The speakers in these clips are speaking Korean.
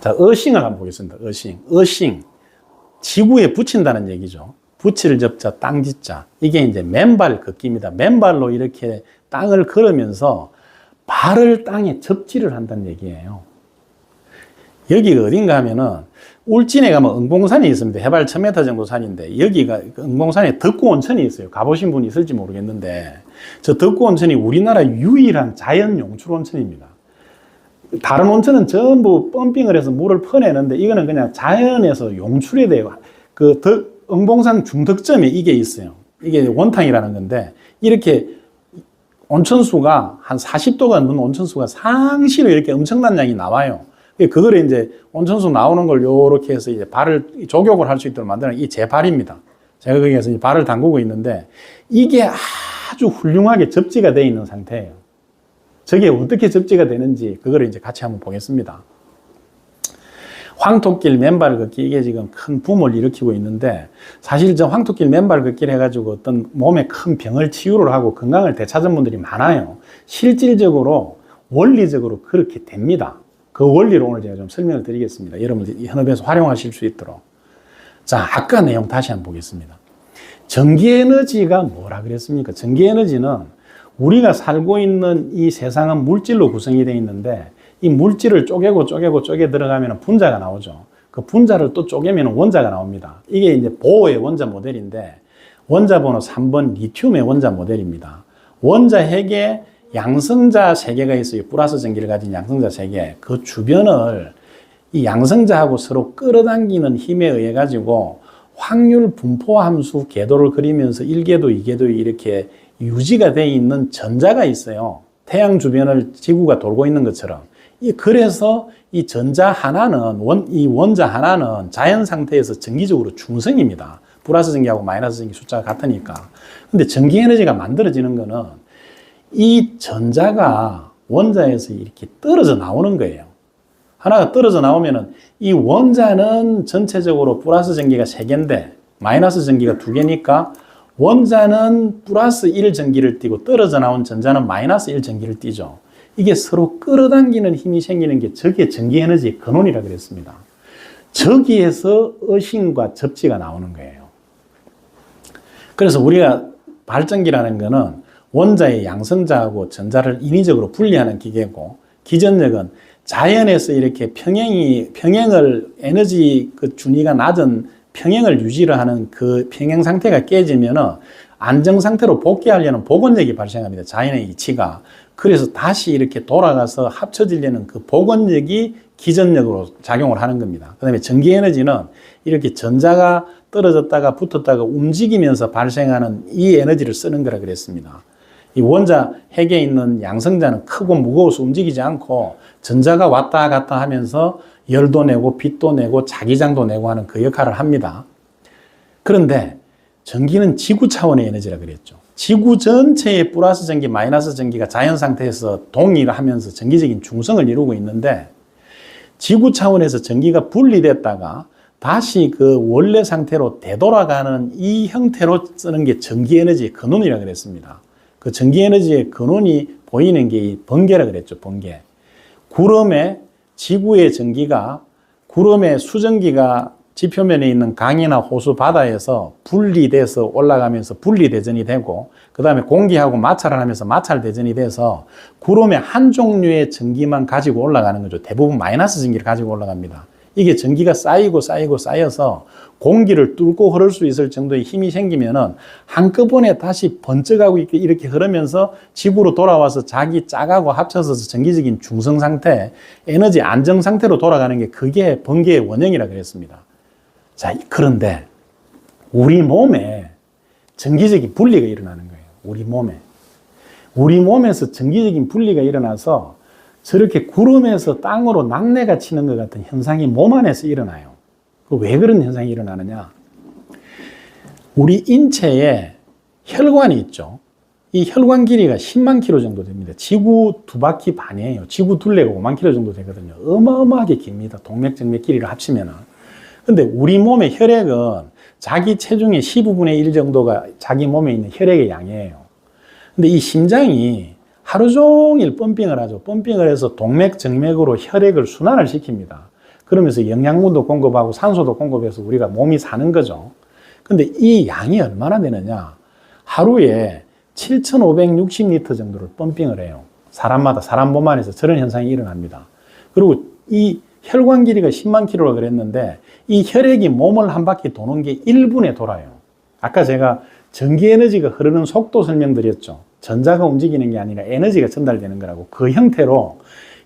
자, 어싱을 한번 보겠습니다. 어싱. 어싱. 지구에 붙인다는 얘기죠. 붙일 접자, 땅 짓자. 이게 이제 맨발 걷기입니다. 맨발로 이렇게 땅을 걸으면서 발을 땅에 접지를 한다는 얘기예요. 여기가 어딘가 하면은 울진에 가면 응봉산이 있습니다. 해발 1000m 정도 산인데 여기가 그 응봉산에 덕구 온천이 있어요. 가보신 분이 있을지 모르겠는데 저 덕구 온천이 우리나라 유일한 자연 용출 온천입니다. 다른 온천은 전부 펌핑을 해서 물을 퍼내는데 이거는 그냥 자연에서 용출이 돼요. 그 덕, 응봉산 중덕점에 이게 있어요. 이게 원탕이라는 건데 이렇게 온천수가 한 40도가 넘는 온천수가 상시로 이렇게 엄청난 양이 나와요. 그거를 이제 온천수 나오는 걸 요렇게 해서 이제 발을 조격을 할 수 있도록 만드는 이제 발입니다. 제가 거기에서 발을 담그고 있는데 이게 아주 훌륭하게 접지가 되어 있는 상태예요. 저게 어떻게 접지가 되는지 그거를 이제 같이 한번 보겠습니다. 황토길 맨발 걷기 이게 지금 큰 붐을 일으키고 있는데 사실 저 황토길 맨발 걷기를 해가지고 어떤 몸에 큰 병을 치유를 하고 건강을 되찾은 분들이 많아요. 실질적으로 원리적으로 그렇게 됩니다. 그 원리를 오늘 제가 좀 설명을 드리겠습니다. 여러분들 현업에서 활용하실 수 있도록. 자, 아까 내용 다시 한번 보겠습니다. 전기에너지가 뭐라 그랬습니까? 전기에너지는 우리가 살고 있는 이 세상은 물질로 구성이 되어 있는데 이 물질을 쪼개고 쪼개고 쪼개 들어가면 분자가 나오죠. 그 분자를 또 쪼개면 원자가 나옵니다. 이게 이제 보호의 원자 모델인데 원자 번호 3번 리튬의 원자 모델입니다. 원자 핵에 양성자 세 개가 있어요. 플러스 전기를 가진 양성자 세 개. 그 주변을 이 양성자하고 서로 끌어당기는 힘에 의해 가지고 확률 분포 함수 궤도를 그리면서 1궤도, 2궤도 이렇게 유지가 되어 있는 전자가 있어요. 태양 주변을 지구가 돌고 있는 것처럼. 이 그래서 이 전자 하나는 원, 이 원자 하나는 자연 상태에서 전기적으로 중성입니다. 플러스 전기하고 마이너스 전기 숫자가 같으니까. 근데 전기 에너지가 만들어지는 거는 이 전자가 원자에서 이렇게 떨어져 나오는 거예요. 하나가 떨어져 나오면은 이 원자는 전체적으로 플러스 전기가 3개인데 마이너스 전기가 2개니까 원자는 플러스 1 전기를 띠고 떨어져 나온 전자는 마이너스 1 전기를 띠죠. 이게 서로 끌어당기는 힘이 생기는 게 저게 전기 에너지의 근원이라 그랬습니다. 저기에서 어신과 접지가 나오는 거예요. 그래서 우리가 발전기라는 거는 원자의 양성자하고 전자를 인위적으로 분리하는 기계고 기전력은 자연에서 이렇게 평행이 평행을 에너지 그 준위가 낮은 평행을 유지를 하는 그 평행 상태가 깨지면은 안정 상태로 복귀하려는 복원력이 발생합니다. 자연의 이치가. 그래서 다시 이렇게 돌아가서 합쳐지려는 그 복원력이 기전력으로 작용을 하는 겁니다. 그 다음에 전기 에너지는 이렇게 전자가 떨어졌다가 붙었다가 움직이면서 발생하는 이 에너지를 쓰는 거라 그랬습니다. 이 원자 핵에 있는 양성자는 크고 무거워서 움직이지 않고 전자가 왔다 갔다 하면서 열도 내고 빛도 내고 자기장도 내고 하는 그 역할을 합니다. 그런데 전기는 지구 차원의 에너지라 그랬죠. 지구 전체의 플러스 전기, 마이너스 전기가 자연 상태에서 동일하면서 전기적인 중성을 이루고 있는데 지구 차원에서 전기가 분리됐다가 다시 그 원래 상태로 되돌아가는 이 형태로 쓰는 게 전기 에너지의 근원이라 그랬습니다. 그 전기 에너지의 근원이 보이는 게 이 번개라 그랬죠. 번개. 구름에 지구의 전기가 구름의 수증기가 지표면에 있는 강이나 호수 바다에서 분리돼서 올라가면서 분리대전이 되고 그 다음에 공기하고 마찰을 하면서 마찰대전이 돼서 구름의 한 종류의 전기만 가지고 올라가는 거죠. 대부분 마이너스 전기를 가지고 올라갑니다. 이게 전기가 쌓이고 쌓이고 쌓여서 공기를 뚫고 흐를 수 있을 정도의 힘이 생기면은 한꺼번에 다시 번쩍하고 이렇게, 흐르면서 지구로 돌아와서 자기 짝하고 합쳐서 전기적인 중성 상태, 에너지 안정 상태로 돌아가는 게 그게 번개의 원형이라 그랬습니다. 자, 그런데 우리 몸에 전기적인 분리가 일어나는 거예요. 우리 몸에. 우리 몸에서 전기적인 분리가 일어나서 저렇게 구름에서 땅으로 낙뢰가 치는 것 같은 현상이 몸 안에서 일어나요. 그왜 그런 현상이 일어나느냐? 우리 인체에 혈관이 있죠. 이 혈관 길이가 10만 킬로 정도 됩니다. 지구 두 바퀴 반이에요. 지구 둘레가 5만 킬로 정도 되거든요. 어마어마하게 깁니다. 동맥정맥 길이를 합치면은. 근데 우리 몸의 혈액은 자기 체중의 15분의 1 정도가 자기 몸에 있는 혈액의 양이에요. 근데 이 심장이 하루 종일 펌핑을 하죠. 펌핑을 해서 동맥, 정맥으로 혈액을 순환을 시킵니다. 그러면서 영양분도 공급하고 산소도 공급해서 우리가 몸이 사는 거죠. 근데 이 양이 얼마나 되느냐? 하루에 7,560리터 정도를 펌핑을 해요. 사람마다, 사람 몸 안에서 저런 현상이 일어납니다. 그리고 이 혈관 길이가 10만 킬로라 그랬는데 이 혈액이 몸을 한 바퀴 도는 게 1분에 돌아요. 아까 제가 전기 에너지가 흐르는 속도 설명드렸죠. 전자가 움직이는 게 아니라 에너지가 전달되는 거라고. 그 형태로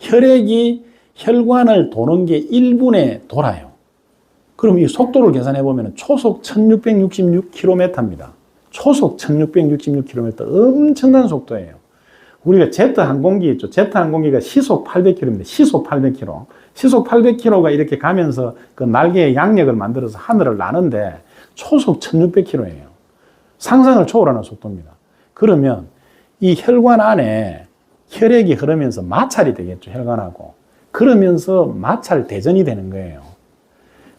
혈액이 혈관을 도는 게 1분에 돌아요. 그럼 이 속도를 계산해 보면 초속 1666km입니다. 초속 1666km 엄청난 속도예요. 우리가 제트 항공기 있죠. 제트 항공기가 시속 800km입니다. 시속 800km. 시속 800km가 이렇게 가면서 그 날개의 양력을 만들어서 하늘을 나는데 초속 1600km예요. 상상을 초월하는 속도입니다. 그러면 이 혈관 안에 혈액이 흐르면서 마찰이 되겠죠. 혈관하고. 그러면서 마찰 대전이 되는 거예요.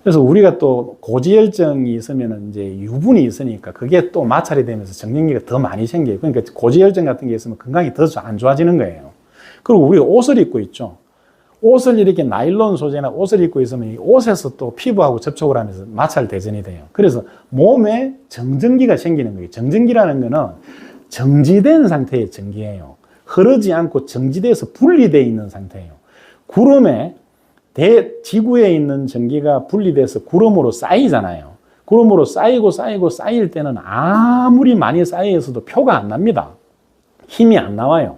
그래서 우리가 또 고지혈증이 있으면 이제 유분이 있으니까 그게 또 마찰이 되면서 정전기가 더 많이 생겨요. 그러니까 고지혈증 같은 게 있으면 건강이 더 안 좋아지는 거예요. 그리고 우리가 옷을 입고 있죠. 옷을 이렇게 나일론 소재나 옷을 입고 있으면 이 옷에서 또 피부하고 접촉을 하면서 마찰 대전이 돼요. 그래서 몸에 정전기가 생기는 거예요. 정전기라는 거는 정지된 상태의 전기예요. 흐르지 않고 정지돼서 분리되어 있는 상태예요. 구름에 대 지구에 있는 전기가 분리돼서 구름으로 쌓이잖아요. 구름으로 쌓이고 쌓이고 쌓일 때는 아무리 많이 쌓여 있어도 표가 안 납니다. 힘이 안 나와요.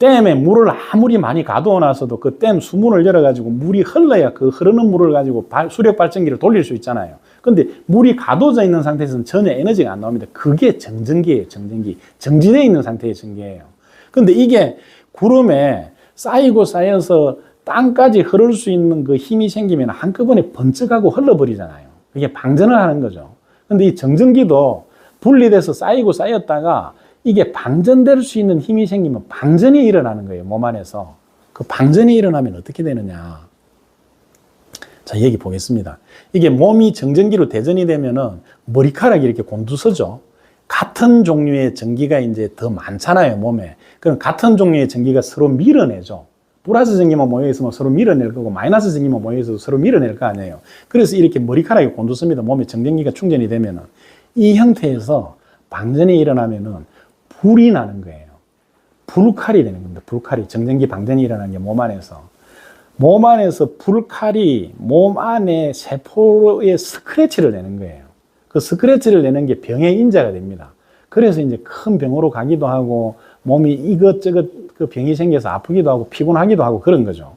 댐에 물을 아무리 많이 가두어 놔서도 그 댐 수문을 열어가지고 물이 흘러야 그 흐르는 물을 가지고 발, 수력 발전기를 돌릴 수 있잖아요. 근데 물이 가둬져 있는 상태에서는 전혀 에너지가 안 나옵니다. 그게 정전기예요, 정전기. 정지되어 있는 상태의 전기예요. 근데 이게 구름에 쌓이고 쌓여서 땅까지 흐를 수 있는 그 힘이 생기면 한꺼번에 번쩍하고 흘러버리잖아요. 그게 방전을 하는 거죠. 근데 이 정전기도 분리돼서 쌓이고 쌓였다가 이게 방전될 수 있는 힘이 생기면 방전이 일어나는 거예요, 몸 안에서. 그 방전이 일어나면 어떻게 되느냐. 자, 얘기 보겠습니다. 이게 몸이 정전기로 대전이 되면은 머리카락이 이렇게 곤두서죠. 같은 종류의 전기가 이제 더 많잖아요, 몸에. 그럼 같은 종류의 전기가 서로 밀어내죠. 플러스 전기만 모여 있으면 서로 밀어낼 거고 마이너스 전기만 모여 있어도 서로 밀어낼 거 아니에요. 그래서 이렇게 머리카락이 곤두섭니다. 몸에 정전기가 충전이 되면은 이 형태에서 방전이 일어나면은 불이 나는 거예요. 불칼이 되는 겁니다. 불칼이 정전기 방전이 일어나는 게 몸 안에서 몸 안에서 불칼이 몸 안에 세포의 스크래치를 내는 거예요. 그 스크래치를 내는 게 병의 인자가 됩니다. 그래서 이제 큰 병으로 가기도 하고 몸이 이것저것 그 병이 생겨서 아프기도 하고 피곤하기도 하고 그런 거죠.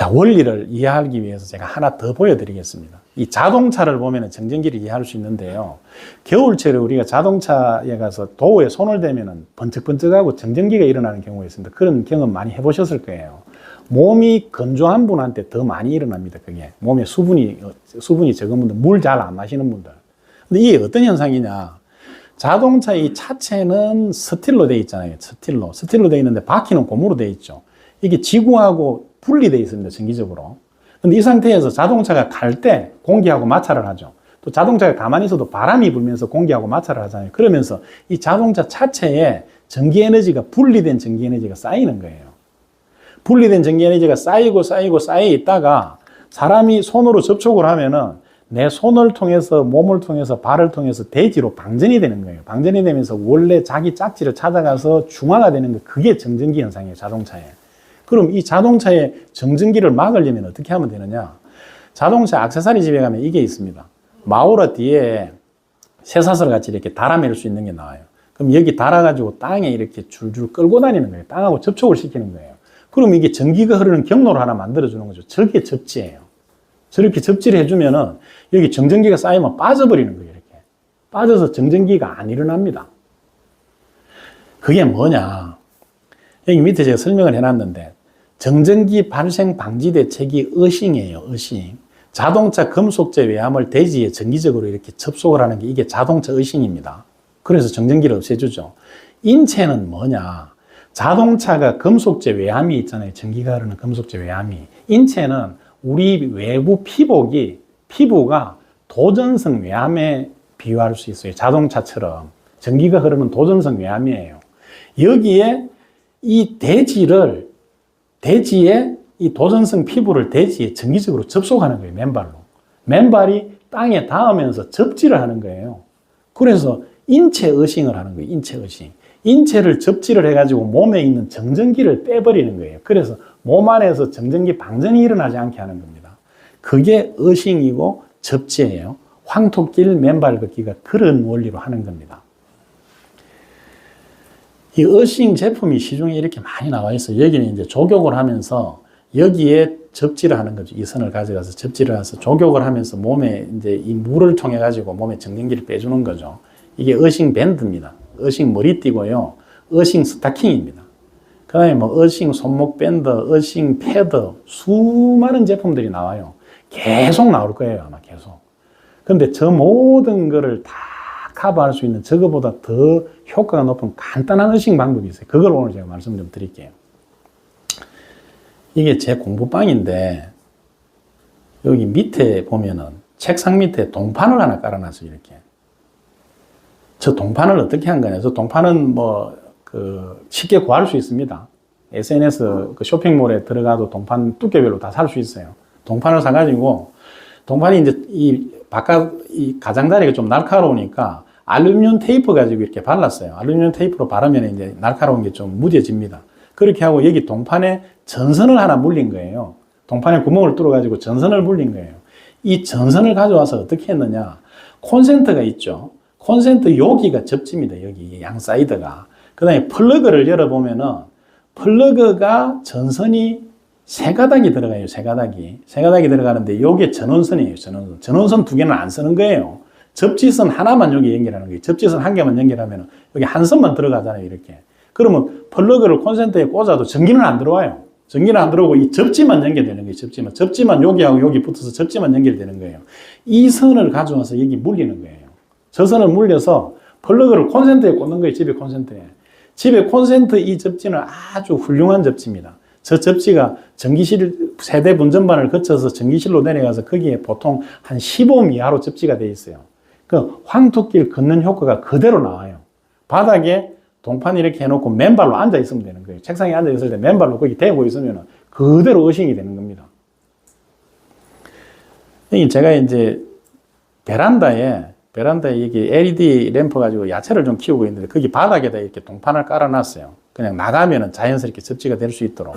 자, 원리를 이해하기 위해서 제가 하나 더 보여드리겠습니다. 이 자동차를 보면 정전기를 이해할 수 있는데요. 겨울철에 우리가 자동차에 가서 도어에 손을 대면 번쩍번쩍하고 정전기가 일어나는 경우가 있습니다. 그런 경험 많이 해보셨을 거예요. 몸이 건조한 분한테 더 많이 일어납니다. 그게 몸에 수분이 수분이 적은 분들, 물 잘 안 마시는 분들. 근데 이게 어떤 현상이냐? 자동차 이 차체는 스틸로 돼 있잖아요. 스틸로. 스틸로 돼 있는데 바퀴는 고무로 돼 있죠. 이게 지구하고 분리돼 있습니다. 전기적으로. 근데 이 상태에서 자동차가 갈 때 공기하고 마찰을 하죠. 또 자동차가 가만히 있어도 바람이 불면서 공기하고 마찰을 하잖아요. 그러면서 이 자동차 차체에 전기 에너지가 분리된 전기 에너지가 쌓이는 거예요. 분리된 전기 에너지가 쌓이고 쌓이고 쌓여 있다가 사람이 손으로 접촉을 하면은 내 손을 통해서 몸을 통해서 발을 통해서 대지로 방전이 되는 거예요. 방전이 되면서 원래 자기 짝지를 찾아가서 중화가 되는 거 그게 정전기 현상이에요. 자동차에. 그럼 이 자동차의 정전기를 막으려면 어떻게 하면 되느냐? 자동차 액세서리 집에 가면 이게 있습니다. 마우라 뒤에 쇠사슬 같이 이렇게 달아맬 수 있는 게 나와요. 그럼 여기 달아가지고 땅에 이렇게 줄줄 끌고 다니는 거예요. 땅하고 접촉을 시키는 거예요. 그럼 이게 전기가 흐르는 경로를 하나 만들어주는 거죠. 저게 접지예요. 저렇게 접지를 해주면은 여기 정전기가 쌓이면 빠져버리는 거예요. 이렇게. 빠져서 정전기가 안 일어납니다. 그게 뭐냐. 여기 밑에 제가 설명을 해놨는데 정전기 발생 방지 대책이 어싱이에요. 어싱. 자동차 금속재 외암을 대지에 정기적으로 이렇게 접속을 하는 게 이게 자동차 어싱입니다. 그래서 정전기를 없애주죠. 인체는 뭐냐? 자동차가 금속재 외암이 있잖아요. 전기가 흐르는 금속재 외암이. 인체는 우리 외부 피복이 피부가 도전성 외암에 비유할 수 있어요. 자동차처럼 전기가 흐르는 도전성 외암이에요. 여기에 이 대지를 대지에 이 도전성 피부를 대지에 정기적으로 접속하는 거예요, 맨발로. 맨발이 땅에 닿으면서 접지를 하는 거예요. 그래서 인체 의싱을 하는 거예요, 인체 의싱. 인체를 접지를 해가지고 몸에 있는 정전기를 빼버리는 거예요. 그래서 몸 안에서 정전기 방전이 일어나지 않게 하는 겁니다. 그게 의싱이고 접지예요. 황토길 맨발 걷기가 그런 원리로 하는 겁니다. 이 어싱 제품이 시중에 이렇게 많이 나와 있어요. 여기는 이제 조격을 하면서 여기에 접지를 하는 거죠. 이 선을 가져가서 접지를 해서 조격을 하면서 몸에 이제 이 물을 통해 가지고 몸에 정전기를 빼주는 거죠. 이게 어싱 밴드입니다. 어싱 머리띠고요. 어싱 스타킹입니다. 그 다음에 뭐 어싱 손목 밴드, 어싱 패드, 수많은 제품들이 나와요. 계속 나올 거예요. 아마 계속. 근데 저 모든 거를 다 커버할 수 있는 저거보다 더 효과가 높은 간단한 어싱 방법이 있어요. 그걸 오늘 제가 말씀 좀 드릴게요. 이게 제 공부방인데 여기 밑에 보면은 책상 밑에 동판을 하나 깔아놨어요. 이렇게. 저 동판을 어떻게 한 거냐? 저 동판은 뭐 그 쉽게 구할 수 있습니다. SNS 그 쇼핑몰에 들어가도 동판 두께별로 다 살 수 있어요. 동판을 사가지고 동판이 이제 이 바깥 이 가장자리가 좀 날카로우니까 알루미늄 테이프 가지고 이렇게 발랐어요. 알루미늄 테이프로 바르면 이제 날카로운 게 좀 무뎌집니다. 그렇게 하고 여기 동판에 전선을 하나 물린 거예요. 동판에 구멍을 뚫어가지고 전선을 물린 거예요. 이 전선을 가져와서 어떻게 했느냐. 콘센트가 있죠. 콘센트 여기가 접지입니다. 여기 양 사이드가. 그 다음에 플러그를 열어보면은 플러그가 전선이 세 가닥이 들어가요. 세 가닥이. 세 가닥이 들어가는데 이게 전원선이에요. 전원선. 전원선 두 개는 안 쓰는 거예요. 접지선 하나만 여기 연결하는 거예요. 접지선 한 개만 연결하면 여기 한 선만 들어가잖아요. 이렇게. 그러면 플러그를 콘센트에 꽂아도 전기는 안 들어와요. 전기는 안 들어오고 이 접지만 연결되는 거예요. 접지만. 접지만 여기하고 여기 붙어서 접지만 연결되는 거예요. 이 선을 가져와서 여기 물리는 거예요. 저 선을 물려서 플러그를 콘센트에 꽂는 거예요. 집에 콘센트에. 집에 콘센트 이 접지는 아주 훌륭한 접지입니다. 저 접지가 전기실 세대 분전반을 거쳐서 전기실로 내려가서 거기에 보통 한 15음 이하로 접지가 되어 있어요. 그 황토길 걷는 효과가 그대로 나와요. 바닥에 동판 이렇게 해놓고 맨발로 앉아 있으면 되는 거예요. 책상에 앉아 있을 때 맨발로 거기 대고 있으면 그대로 의식이 되는 겁니다. 제가 이제 베란다에 베란다에 여기 LED 램프 가지고 야채를 좀 키우고 있는데 거기 바닥에다 이렇게 동판을 깔아놨어요. 그냥 나가면은 자연스럽게 접지가 될 수 있도록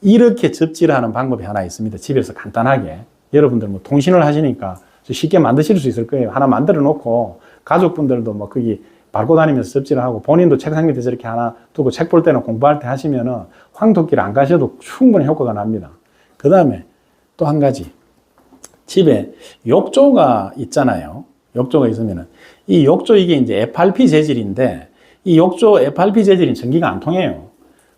이렇게 접지를 하는 방법이 하나 있습니다. 집에서 간단하게 여러분들 뭐 통신을 하시니까 쉽게 만드실 수 있을 거예요. 하나 만들어 놓고 가족분들도 뭐 거기 밟고 다니면서 접지를 하고 본인도 책상 밑에 저렇게 하나 두고 책 볼 때나 공부할 때 하시면은 황토길 안 가셔도 충분히 효과가 납니다. 그 다음에 또 한 가지 집에 욕조가 있잖아요. 욕조가 있으면은 이 욕조 이게 이제 FRP 재질인데 이 욕조 FRP 재질인 전기가 안 통해요.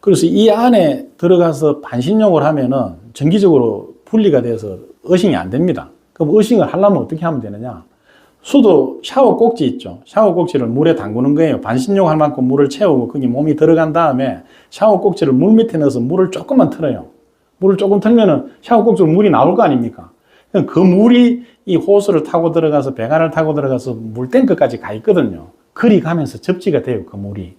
그래서 이 안에 들어가서 반신욕을 하면은 전기적으로 분리가 돼서 어싱이 안 됩니다. 그럼 어싱을 하려면 어떻게 하면 되느냐? 수도 샤워 꼭지 있죠. 샤워 꼭지를 물에 담그는 거예요. 반신욕 할 만큼 물을 채우고 거기 몸이 들어간 다음에 샤워 꼭지를 물 밑에 넣어서 물을 조금만 틀어요. 물을 조금 틀면은 샤워 꼭지로 물이 나올 거 아닙니까? 그 물이 이 호스를 타고 들어가서 배관을 타고 들어가서 물탱크까지 가 있거든요. 그리 가면서 접지가 돼요, 그 물이.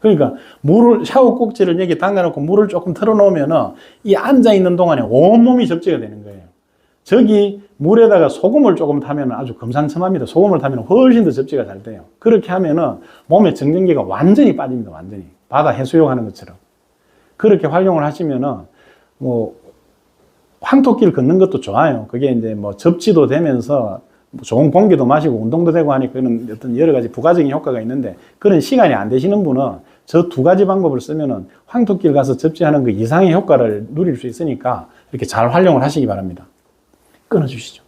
그러니까 물을 샤워 꼭지를 여기 담가 놓고 물을 조금 틀어 놓으면은 이 앉아 있는 동안에 온몸이 접지가 되는 거예요. 저기 물에다가 소금을 조금 타면 아주 금상첨화입니다. 소금을 타면 훨씬 더 접지가 잘 돼요. 그렇게 하면은 몸에 정전기가 완전히 빠집니다. 완전히 바다 해수욕 하는 것처럼 그렇게 활용을 하시면은 뭐 황토길 걷는 것도 좋아요. 그게 이제 뭐 접지도 되면서 뭐 좋은 공기도 마시고 운동도 되고 하니 그런 어떤 여러 가지 부가적인 효과가 있는데 그런 시간이 안 되시는 분은 저 두 가지 방법을 쓰면은 황토길 가서 접지하는 그 이상의 효과를 누릴 수 있으니까 이렇게 잘 활용을 하시기 바랍니다. 끊어주시죠.